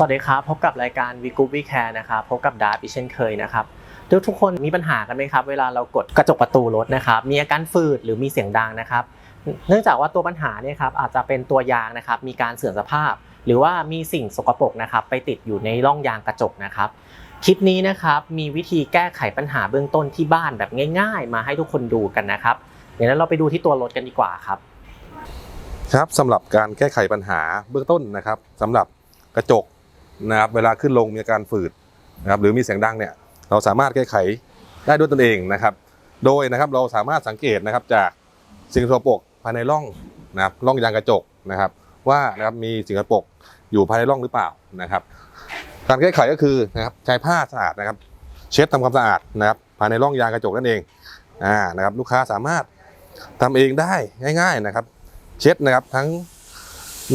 สวัสดีครับ พบกับรายการวีกูวีแคร์นะครับ พบกับดาร์ฟอีเช่นเคยนะครับ ทุกทุกคนมีปัญหากันไหมครับ เวลาเรากดกระจกประตูรถนะครับ มีอาการฝืดหรือมีเสียงดังนะครับ เนื่องจากว่าตัวปัญหาเนี่ยครับอาจจะเป็นตัวยางนะครับ มีการเสื่อมสภาพ หรือว่ามีสิ่งสกปรกนะครับ ไปติดอยู่ในร่องยางกระจกนะครับ คลิปนี้นะครับมีวิธีแก้ไขปัญหาเบื้องต้นที่บ้านแบบง่าย ๆ มาให้ทุกคนดูกันนะครับ เดี๋ยวนั้นเราไปดูที่ตัวรถกันดีกว่าครับ ครับสำหรับการแก้ไขปัญหาเบื้องต้นนะครับสำหรับกระจก นะครับเวลาขึ้นลงมีอาการฝืดนะครับหรือมีเสียงดังเนี่ยเราสามารถแก้ไขได้ด้วยตนเองนะครับ โดยนะครับเราสามารถสังเกตนะครับจากสิ่งสกปรกภายในร่องนะครับร่องยางกระจกนะครับ ว่านะครับมีสิ่งสกปรกอยู่ภายในร่องหรือเปล่านะครับ การแก้ไขก็คือนะครับใช้ผ้าสะอาดนะครับ เช็ดทำความสะอาดนะครับภายในร่องยางกระจกนั่นเองอ่านะครับลูกค้าสามารถทำเองได้ง่าย ๆนะครับ เช็ดนะครับทั้ง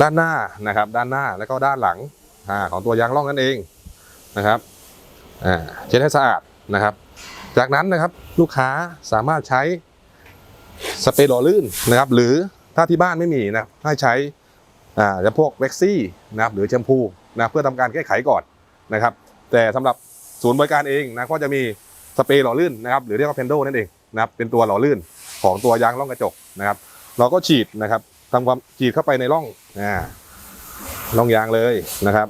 ด้านหน้านะครับ ด้านหน้าแล้วก็ด้านหลัง อาของตัวยางร่องนั่นเองนะครับอ่าเช็ดให้สะอาดนะครับ จากนั้นนะครับลูกค้าสามารถใช้สเปรย์หล่อลื่นนะครับ หรือถ้าที่บ้านไม่มีนะครับให้ใช้อ่าจะพวกเว็กซี่นะครับหรือแชมพูนะเพื่อทำการแก้ไขก่อนนะครับ แต่สำหรับศูนย์บริการเองนะก็จะมีสเปรย์หล่อลื่นนะครับหรือเรียกว่าเพนโดนั่นเองนะครับเป็นตัวหล่อลื่นของตัวยางร่องกระจกนะครับ เราก็ฉีดนะครับทำความฉีดเข้าไปในร่องอ่า ร่องยางเลยนะครับ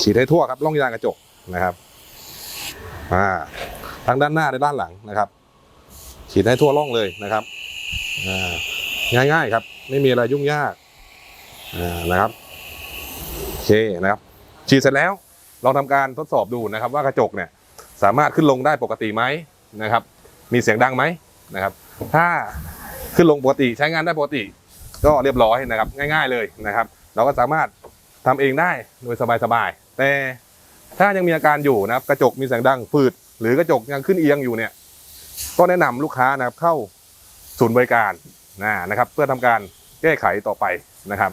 ฉีดให้ทั่วครับร่องยางกระจกนะครับอ่าทั้งด้านหน้าและด้านหลังนะครับ ฉีดให้ทั่วร่องเลยนะครับง่ายๆครับไม่มีอะไรยุ่งยากนะครับโอเคนะครับ ฉีดเสร็จแล้วเราทำการทดสอบดูนะครับ ว่ากระจกเนี่ยสามารถขึ้นลงได้ปกติไหมนะครับ มีเสียงดังไหมนะครับ ถ้าขึ้นลงปกติใช้งานได้ปกติ ก็เรียบร้อยนะครับง่าย ๆเลยนะครับ เราก็สามารถทำเองได้โดยสบายๆแต่ถ้ายังมีอาการอยู่นะครับกระจกมีเสียงดังฝืด หรือกระจกยังขึ้นเอียงอยู่เนี่ยก็แนะนำลูกค้านะครับเข้าศูนย์บริการนะนะครับ เพื่อทำการแก้ไขต่อไปนะครับ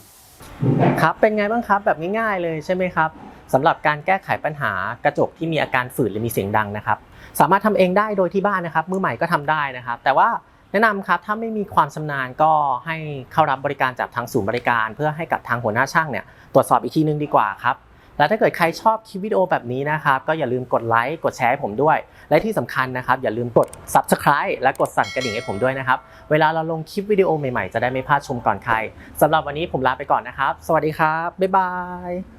ครับเป็นไงบ้างครับแบบง่ายๆเลยใช่ไหมครับสำหรับการแก้ไขปัญหากระจกที่มีอาการฝืดหรือมีเสียงดังนะครับ สามารถทำเองได้โดยที่บ้านนะครับ มือใหม่ก็ทำได้นะครับ แต่ว่า แนะนำครับถ้าไม่มีความชำนาญก็ให้เข้ารับบริการจากทางศูนย์บริการ เพื่อให้กับทางหัวหน้าช่างเนี่ยตรวจสอบอีกทีนึงดีกว่าครับและถ้าเกิดใครชอบคลิปวิดีโอแบบนี้นะครับก็อย่าลืมกดไลค์กดแชร์ให้ผมด้วย และที่สำคัญนะครับอย่าลืมกด subscribe และกดสั่นกระดิ่งให้ผมด้วยนะครับ เวลาเราลงคลิปวิดีโอใหม่ๆ จะได้ไม่พลาดชมก่อนใครสำหรับวันนี้ผมลาไปก่อนนะครับ สวัสดีครับ บ๊ายบาย